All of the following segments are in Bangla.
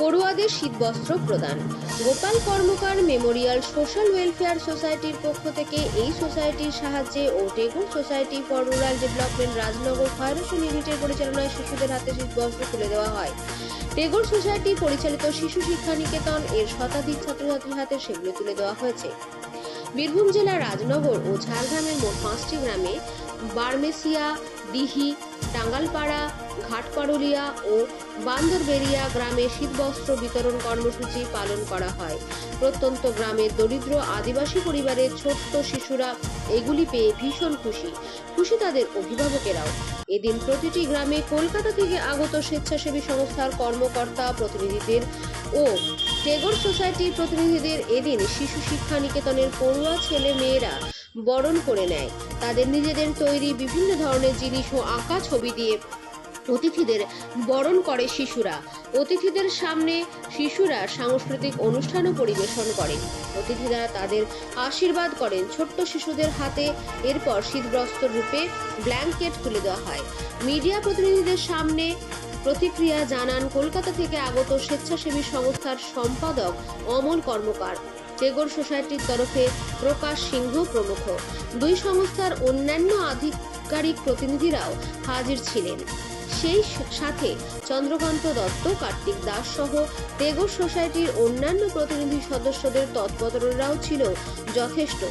পড়ুয়াদের শীতবস্ত্র প্রদান। Gopal Karmakar memorial social welfare সোসাইটির পক্ষ থেকে এই সোসাইটির সাহায্যে ও Tagore society for rural development Rajnagar ফায়ারেশন ইউনিটের পরিচালনায় শিশুদের হাতে শীতবস্ত্র তুলে দেওয়া হয়। টেগোর সোসাইটি পরিচালিত শিশু শিক্ষা নিকেতন এর শতাধিক ছাত্রছাত্রীর হাতে সেগুলো তুলে দেওয়া হয়েছে। বীরভূম জেলার রাজনগর ও ঝাড়গ্রামের মোট পাঁচটি গ্রামে বার্মেসিয়া দিহি টাঙ্গালপাড়া ঘাটপাড়ুলিয়া ও বান্দরবেরিয়া গ্রামে শীতবস্ত্র বিতরণ কর্মসূচি পালন করা হয়। প্রত্যন্ত গ্রামের দরিদ্র আদিবাসী পরিবারের ছোট্ট শিশুরা এগুলি পেয়ে ভীষণ খুশি। খুশি তাদের অভিভাবকেরাও। এদিন প্রতিটি গ্রামে কলকাতা থেকে আগত স্বেচ্ছাসেবী সংস্থার কর্মকর্তা প্রতিনিধিদের ও টেগর সোসাইটির প্রতিনিধিদের এদিন শিশু শিক্ষা নিকেতনের পড়ুয়া ছেলে মেয়েরা বরণ করে নেয়। তাদের নিজেদের তৈরি বিভিন্ন ধরনের জিনিস ও আঁকা ছবি দিয়ে অতিথিদের বরণ করে শিশুরা। অতিথিদের সামনে শিশুরা সাংস্কৃতিক অনুষ্ঠানও পরিবেশন করে। অতিথিরা তাদের আশীর্বাদ করেন। ছোট্ট শিশুদের হাতে এরপর শীতবস্ত্র রূপে ব্ল্যাঙ্কেট তুলে দেওয়া হয়। মিডিয়া প্রতিনিধিদের সামনে প্রতিক্রিয়া জানান কলকাতা থেকে আগত স্বেচ্ছাসেবী সংস্থার সম্পাদক অমল কর্মকার। টেগর সোসাইটির তরফে প্রকাশ সিংহ প্রমুখ। দুই সংস্থার অন্যান্য আধিকারিক প্রতিনিধিরাও হাজির ছিলেন। সেই সাথে চন্দ্রকান্ত দত্ত, কার্তিক দাস সহ টেগর সোসাইটির অন্যান্য প্রতিনিধি সদস্যদের তৎপররাও ছিল যথেষ্ট।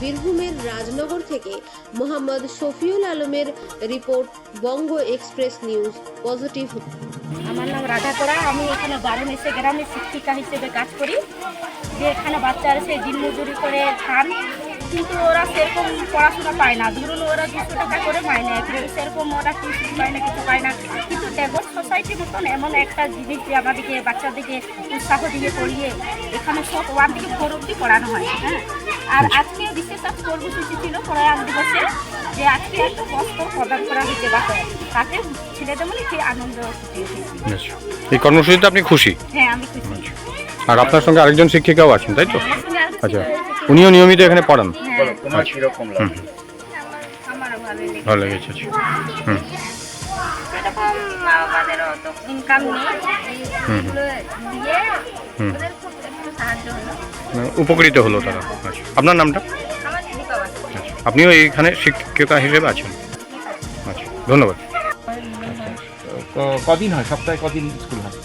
বীরভূমের রাজনগর থেকে মোহাম্মদ শফিউল আলমের report, Banga express news, positive. আমার নাম রাধা করা আমি এখানে বারণ এসে গ্রামে শিক্ষিকা হিসেবে কাজ করি। যে এখানে বাচ্চারা সে দিনমজুরি করে খান। কিন্তু ওরা সেরকম পড়াশোনা পায় না। ধরুন ওরা দুশো টাকা করে মাইনে কিন্তু সেরকম ওরা টিউশন পায় না, কিছু পায় না। কিন্তু ট্যাগর সোসাইটির মতন এমন একটা জিনিস যে আমাদেরকে, বাচ্চাদেরকে উৎসাহ দিয়ে পড়িয়ে এখানে সব ওয়ান থেকে ফোর অব্দি পড়ানো হয় হ্যাঁ? আর আজকে বিশেষ এক কর্মসূচি ছিল প্রয়াণ দিবসে যে আজকে একটা বস্ত্র প্রদান করা হয়েছে বাচ্চা তাতে ছেলেদের মনে কি আনন্দ আচ্ছা এই কর্মসূচিতে আপনি খুশি? হ্যাঁ আমি খুশি। আর আপনার সঙ্গে আরেকজন শিক্ষিকাও আছেন তাই তো? আরও আচ্ছা। উনিও নিয়মিত এখানে পড়ান। হ্যাঁ, তোমার কীরকম লাগে আমারও ভালো লেগেছে। ভালো আচ্ছা। হুম। এরকম মা বাবাদেরও তো ইনকাম নেই। এইগুলো দিয়ে হুম। ওদের খুব একটু সাহায্য হলো। উপকৃত হলো তারা। আচ্ছা আপনার নামটা? আমার দীপা বাসু। আচ্ছা আপনিও এইখানে শিক্ষিকা হিসেবে আছেন? আচ্ছা ধন্যবাদ। তো কদিন হয়? সপ্তাহে কদিন স্কুল হয়?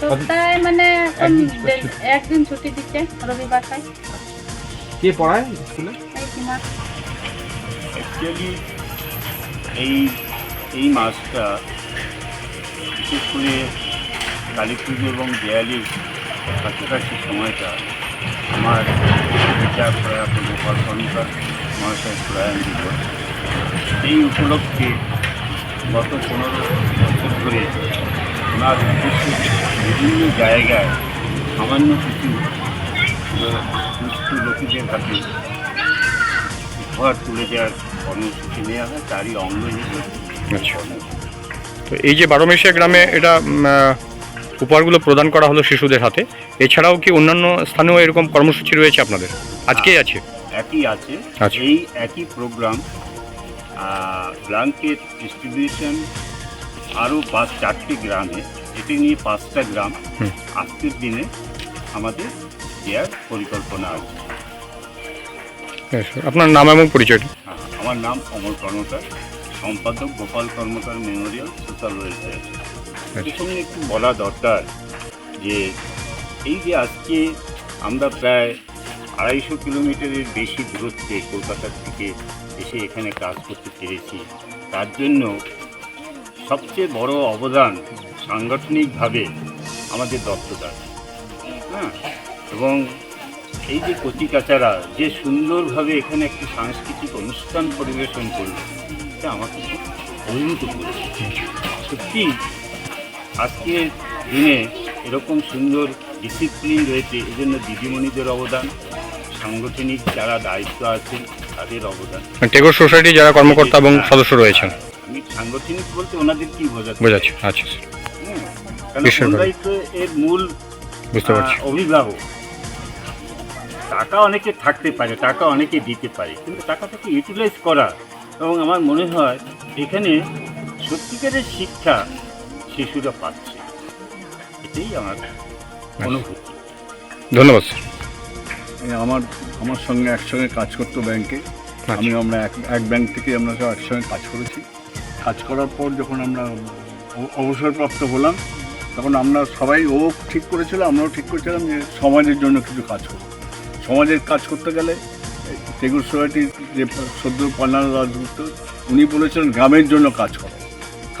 সপ্তাহে মানে এখন একদিন ছুটি। একদিন ছুটি দিচ্ছে রবিবার তাই। কে পড়ায় স্কুলে? এই অ্যাকচুয়ালি এই এই মাছটা বিশেষ করে কালী পুজো এবং দেয়ালির কাছাকাছি সময়টা আমার বিচার প্রয়াত গোপাল কর্মকার মহাশয় প্রয়াণ দিবস। এই উপলক্ষে গত পনেরো বছর ধরে ওনার উদ্দেশ্যে বিভিন্ন জায়গায় সামান্য কিছু দুস্থ লোকেদের কাছে উপহার তুলে দেওয়ার কর্মসূচি নেওয়া হয়। তারই অঙ্গ হিসেবে আচ্ছা। তো এই যে বারোমেশিয়া গ্রামে এটা উপহারগুলো প্রদান করা হলো শিশুদের হাতে এছাড়াও কি অন্যান্য স্থানেও এরকম কর্মসূচি রয়েছে আপনাদের? আজকেই আছে। একই আছে। আচ্ছা। এই একই প্রোগ্রাম ব্ল্যাঙ্কেট ডিস্ট্রিবিউশন আরও পাঁচ চারটি গ্রামে এটি নিয়ে পাঁচটা গ্রাম আজকের দিনে আমাদের দেওয়ার পরিকল্পনা আছে। আপনার নাম এবং পরিচয়টা? আমার নাম অমর কর্মকার। সম্পাদক Gopal Karmakar memorial social welfare. প্রথমে একটু বলা দরকার যে এই যে আজকে আমরা প্রায় আড়াইশো কিলোমিটারের বেশি দূরত্বে কলকাতার থেকে এসে এখানে কাজ করতে পেরেছি তার জন্য সবচেয়ে বড় অবদান সাংগঠনিকভাবে আমাদের দত্তদার। হ্যাঁ? এবং এই যে কচিকাচারা যে সুন্দরভাবে এখানে একটি সাংস্কৃতিক অনুষ্ঠান পরিবেশন করল এটা আমাকে খুব অভিভূত করেছে। সত্যি আজকের দিনে এরকম সুন্দর ডিসিপ্লিন রয়েছে এজন্য দিদিমণিদের অবদান সাংগঠনিক যারা দায়িত্ব আছেন তাদের অবদান। টেগর সোসাইটি যারা কর্মকর্তা এবং সদস্য রয়েছেন। আমি সাংগঠনিক বলতে ওনাদের কি বোঝাতে বোঝাচ্ছি আচ্ছা। কারণ এর মূল বুঝতে পারছি। অভিভাবক। টাকা অনেকে থাকতে পারে টাকা অনেকে দিতে পারে কিন্তু টাকাটাকে ইউটিলাইজ করা এবং আমার মনে হয় এখানে সত্যিকারের শিক্ষা শিশুরা পাচ্ছে। এটাই আমার অনুভূতি। ধন্যবাদ স্যার। এই আমার আমার সঙ্গে একসঙ্গে কাজ করতো ব্যাংকে। আচ্ছা। আমি আমরা এক এক ব্যাংক থেকে আমরা সব একসঙ্গে কাজ করেছি। কাজ করার পর যখন আমরা অবসরপ্রাপ্ত হলাম তখন আমরা সবাই ও ঠিক করেছিল আমরাও ঠিক করেছিলাম যে সমাজের জন্য কিছু কাজ করব। সমাজের কাজ করতে গেলে সোসাইটির যে সদ্য কল্যাণ রাজগুপ্ত উনি বলেছিলেন গ্রামের জন্য কাজ করো।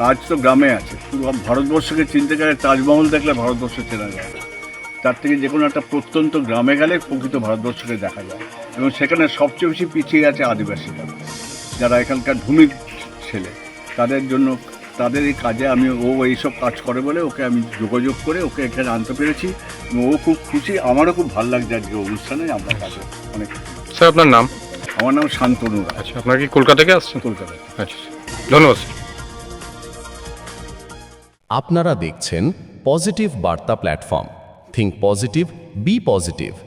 কাজ তো গ্রামে আছে। পুরো ভারতবর্ষকে চিনতে গেলে তাজমহল দেখলে ভারতবর্ষ চেনা যায় না। তার থেকে যে কোনো একটা প্রত্যন্ত গ্রামে গেলে প্রকৃত ভারতবর্ষকে দেখা যায়। এবং সেখানে সবচেয়ে বেশি পিছিয়ে আছে আদিবাসীরা যারা এখানকার ভূমির ছেলে, তাদের জন্য, তাদের এই কাজে আমি, ও এইসব কাজ করে বলে ওকে আমি যোগাযোগ করে ওকে এখানে আনতে পেরেছি। ও খুব খুশি। আমারও খুব ভালো লাগছে আজকে অনুষ্ঠানে আমরা কাজে অনেক স্যার আপনার নাম? আমার নাম শান্তনু আচ্ছা আপনার কি কলকাতা থেকে আসছেন? কলকাতা আচ্ছা ধন্যবাদ আপনারা দেখছেন পজিটিভ বার্তা platform. Think positive be positive